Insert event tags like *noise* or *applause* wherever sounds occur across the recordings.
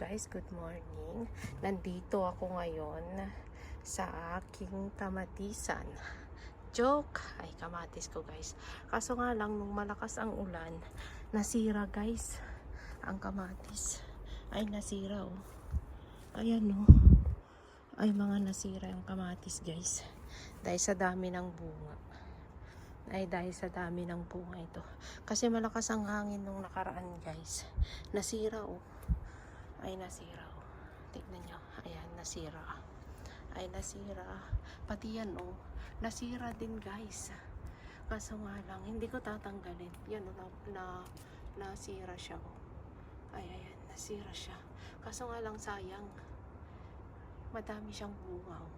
guys, good morning. Nandito ako ngayon sa aking kamatisan. Joke! Ay, kamatis ko guys. Kaso nga lang, nung malakas ang ulan, nasira guys ang kamatis. Ay, nasira oh. Ayan oh. Ay, mga nasira yung kamatis guys. Dahil sa dami ng bunga. Ay, dahil sa dami ng bunga ito. Kasi malakas ang hangin nung nakaraan guys. Nasira oh. Ay, nasira. Tignan nyo. Ayan, nasira. Ay, nasira. Pati yan oh. Nasira din guys. Kaso nga lang, hindi ko tatanggalin. Yan oh, na, na nasira siya oh. Ay, ayan, nasira siya. Kaso nga lang sayang. Madami siyang bunga oh.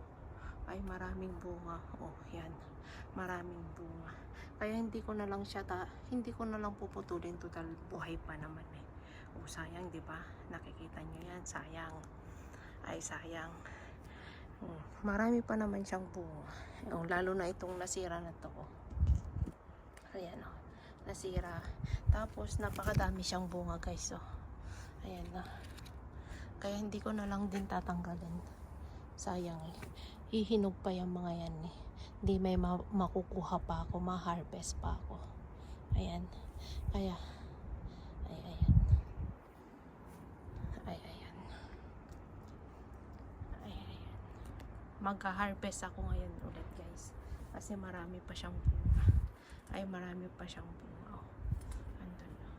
Ay, maraming bunga. Oh, yan. Maraming bunga. Kaya hindi ko na lang siya ta hindi ko na lang puputulin total buhay pa naman eh. Oh, sayang, 'di ba? Nakikita niyo 'yan, sayang. Ay, sayang. Hmm, marami pa naman siyang bunga. Oh, lalo na itong nasira na 'to. Oh. Ayan oh. Nasira. Tapos napakadami siyang bunga, guys, oh. Ayan na. Kaya hindi ko na lang din tatanggalin. Sayang eh. Hihinog pa yung mga yan eh. Hindi may ma- makukuha pa ako, ma-harvest pa ako. Ayan. Kaya, ay, ayan. Ay, ayan. Ay, ayan. Magka-harvest ako ngayon ulit, guys. Kasi marami pa siyang bunga. Ay, marami pa siyang bunga. Oh. Andun. oh.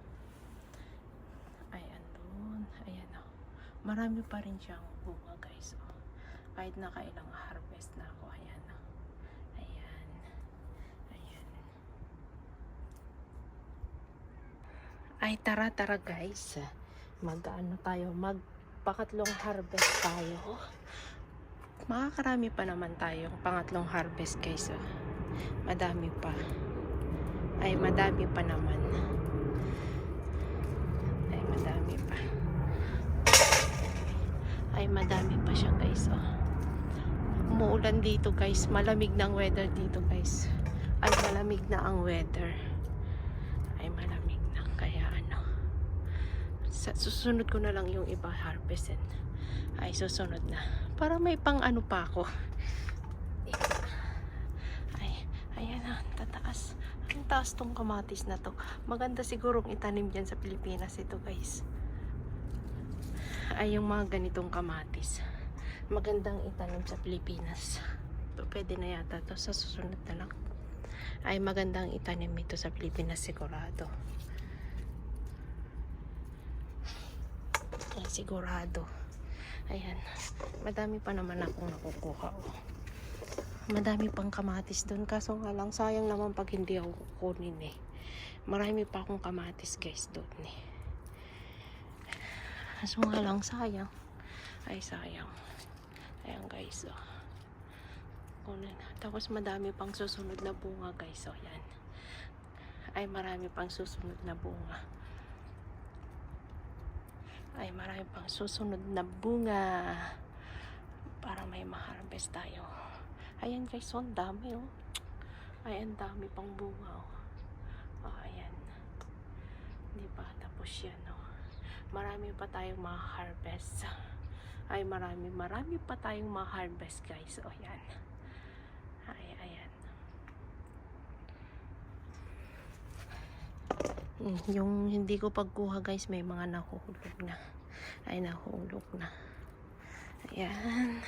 Ay, andun. Ayan, oh. Marami pa rin siyang bunga, guys. Oh. Kahit nakailang harvest na ako. Ayan, oh. Ayan. Ay, tara, tara, guys. Mag-ano tayo, magpakatlong harvest tayo. Makakarami pa naman tayo pangatlong harvest, guys. Oh. Madami pa. Ay, madami pa naman. Ay, madami pa. Ay, madami pa siya, guys. Oh. Umuulan dito, guys. Malamig na ang weather dito, guys. Ay, malamig na ang weather. Ay, malamig na. Kaya, ano. Susunod ko na lang yung iba harvestin. Ay, susunod na. Para may pang ano pa ako. Ay, ayan na. Tataas. Ang taas tong kamatis na to. Maganda sigurong itanim dyan sa Pilipinas ito, guys. Ay, yung mga ganitong kamatis. Magandang itanim sa Pilipinas. Pwede na yata to sa susunod na lang. Ay, magandang itanim ito sa Pilipinas sigurado. Ay, sigurado. Ayan. Madami pa naman akong nakukuha. Oh. Madami pang kamatis doon. Kaso nga lang, sayang naman pag hindi ako kukunin eh. Marami pa akong kamatis guys doon eh. Kaso nga lang, sayang. Ay, sayang. Ayan guys, oh. Kunin. Tapos madami pang susunod na bunga guys, oh. Yan. Ay, marami pang susunod na bunga. Ay, marami pang susunod na bunga. Para may ma-harvest tayo. Ayan guys, oh, ang dami oh. Ay, ang dami pang bunga oh. Oh, ayan. Di ba? Tapos yan oh. Marami pa tayong ma-harvest. Ay, marami, marami pa tayong ma-harvest guys. Oh, yan. Ay, ayan. Mm, Yung hindi ko pagkuha guys, may mga nahuhulog na. Ay, nahuhulog na. Ayan.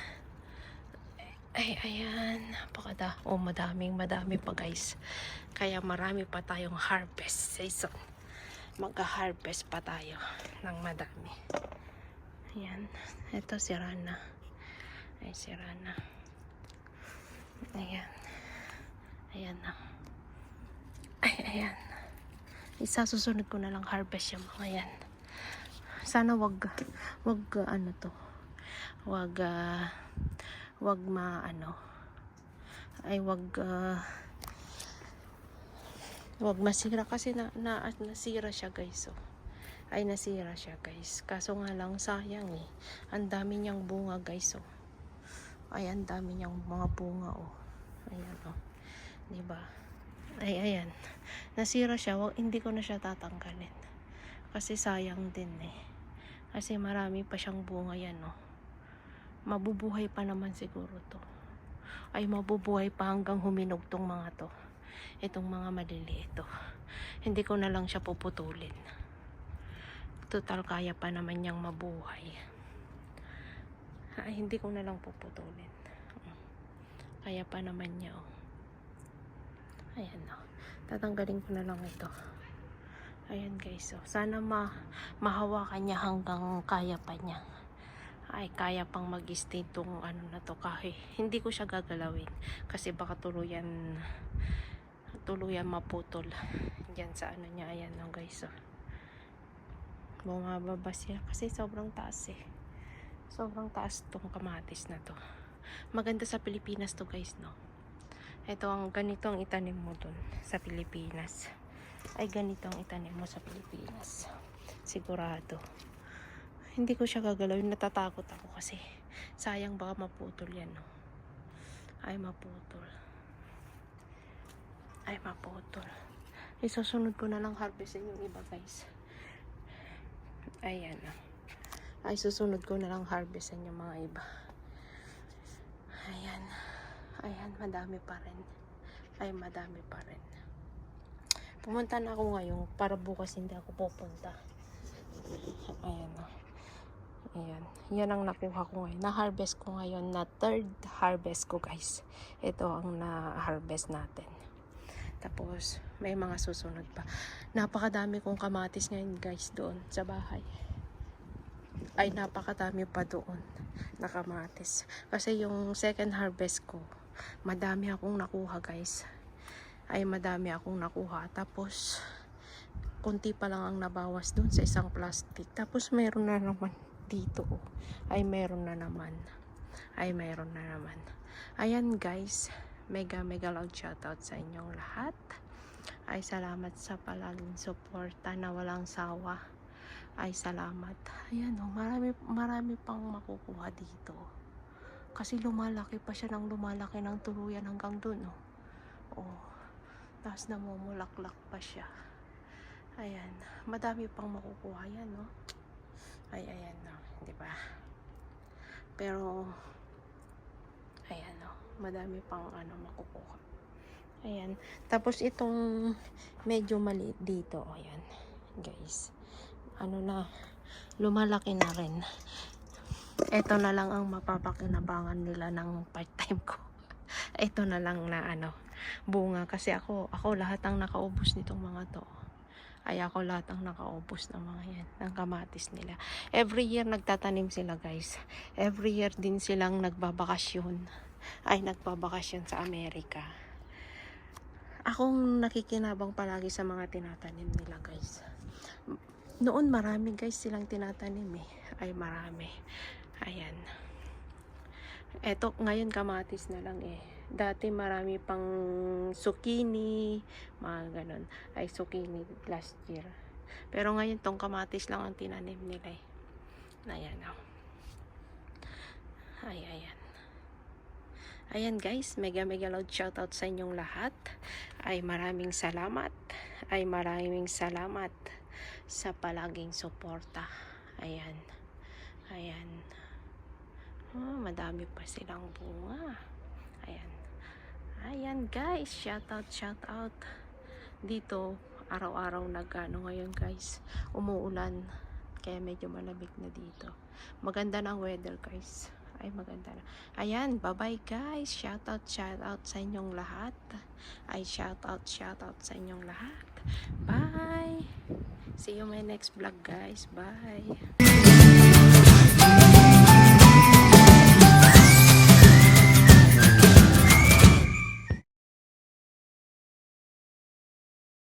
Ay, ayan. Napakada. Oh, madaming, madami pa guys. Kaya marami pa tayong harvest season. Magka-harvest pa tayo ng madami. Ayan. Ito si Rana. Ay, si Rana. Ayan. Ayan na. Ay, ayan. Isa susunod ko na lang harvest yung mga yan. Sana wag wag uh, ano to. Wag uh, wag ma ano. Ay wag uh, wag masira kasi na, na nasira siya guys. Oh. Ay nasira siya guys. Kaso nga lang sayang eh. Ang dami niyang bunga guys. Oh. Ay ang dami niyang mga bunga oh. Ayan oh. 'Di ba? Ay, ayan. Nasira siya. Wag, hindi ko na siya tatanggalin. Kasi sayang din eh. Kasi marami pa siyang bunga yan, no. Mabubuhay pa naman siguro to. Ay mabubuhay pa hanggang huminog tong mga to. Itong mga maliliit to. Hindi ko na lang siya puputulin. Total kaya pa naman niyang mabuhay. Ay, hindi ko na lang puputulin. Kaya pa naman niya, oh. Ayan, oh. Tatanggalin ko na lang ito. Ayan, guys, oh. Sana ma mahawakan niya hanggang kaya pa niya. Ay, kaya pang mag-stay tong ano na to kahit hindi ko siya gagalawin. Kasi baka tuluyan tuluyan maputol. Diyan sa ano niya, ayan, oh, guys, oh. Bumababa siya kasi sobrang taas eh. Sobrang taas tong kamatis na to. Maganda sa Pilipinas to guys, no? Ito ang ganito ang itanim mo dun sa Pilipinas. Ay ganito ang itanim mo sa Pilipinas. Sigurado. Hindi ko siya gagalawin. Natatakot ako kasi sayang baka maputol yan, no? Ay maputol. Ay maputol. Isusunod ko na lang harvestin yung iba guys. Ayan na. Ay, susunod ko na lang harvestin yung mga iba. Ayan. Ayan, madami pa rin. Ay, madami pa rin. Pumunta na ako ngayon para bukas hindi ako pupunta. Ayan na. Ayan. Yan ang nakuha ko ngayon. Na-harvest ko ngayon na third harvest ko guys. Ito ang na-harvest natin. Tapos, may mga susunod pa. Napakadami kong kamatis ngayon guys doon sa bahay. Ay, napakadami pa doon na kamatis. Kasi yung second harvest ko, madami akong nakuha guys. Ay, madami akong nakuha. Tapos, konti pa lang ang nabawas doon sa isang plastic. Tapos, meron na naman dito. Ay, meron na naman. Ay, meron na naman. Ayan guys, mega mega loud shoutout sa inyong lahat. Ay, salamat sa palaging suporta na walang sawa. Ay, salamat. Ayan oh, marami, marami pang makukuha dito. Kasi lumalaki pa siya ng lumalaki ng tuluyan hanggang dun oh. Oh. Tapos namumulaklak pa siya. Ayan, madami pang makukuha yan no. Ay, ayan no, di ba? Pero ayan no, madami pang ano makukuha. Ayan. Tapos itong medyo maliit dito, ayan. Guys. Ano na, lumalaki na rin. Ito na lang ang mapapakinabangan nila ng part-time ko. *laughs* Ito na lang na ano, bunga. Kasi ako, ako lahat ang nakaubos nitong mga to. Ay ako lahat ang nakaubos ng mga yan, ng kamatis nila. Every year nagtatanim sila guys. Every year din silang nagbabakasyon. Ay, nagbabakasyon sa Amerika. Akong nakikinabang palagi sa mga tinatanim nila guys. Noon marami guys silang tinatanim eh. Ay marami. Ayan. Eto ngayon kamatis na lang eh. Dati marami pang zucchini, mga ganon. Ay zucchini last year. Pero ngayon tong kamatis lang ang tinanim nila eh. Ayan oh. Ay, ayan. Ayan guys, mega mega loud shoutout sa inyong lahat. Ay maraming salamat. Ay maraming salamat sa palaging suporta. Ayan. Ayan. Oh, madami pa silang bunga. Ayan. Ayan guys, shoutout shoutout. Dito araw-araw nagano ngayon guys. Umuulan. Kaya medyo malamig na dito. Maganda na ang weather guys ay maganda na. Ayan, bye-bye guys. Shout out, shout out sa inyong lahat. Ay shout out, shout out sa inyong lahat. Bye. See you my next vlog guys. Bye.